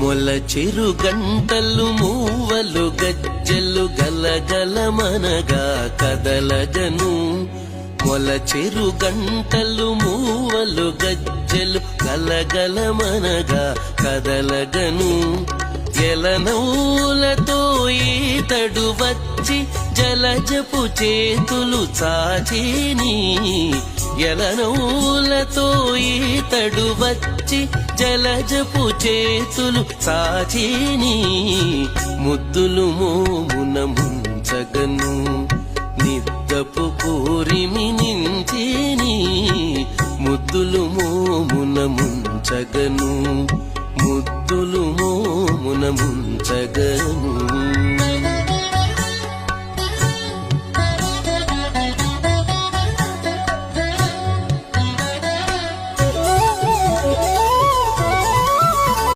మొల చెరు గంటలు మూవలు గజ్జలు గలగలమనగా కదలగను మొల చెరు గంటలు మూవలు గజ్జలు గలగలమనగా కదలగను ఎలనౌలతో ఈతడు వచ్చి జలజపు చేతులు చాచేని. ఎలనౌలతో ఇతడు వచ్చి జలజపు చేతులు సాచిని ముద్దులు మోమున ముంచగను. నిద్దపు పూరిమి నించిని ముద్దులు మోమున ముంచగను. ముద్దులు మోమున ముంచగను.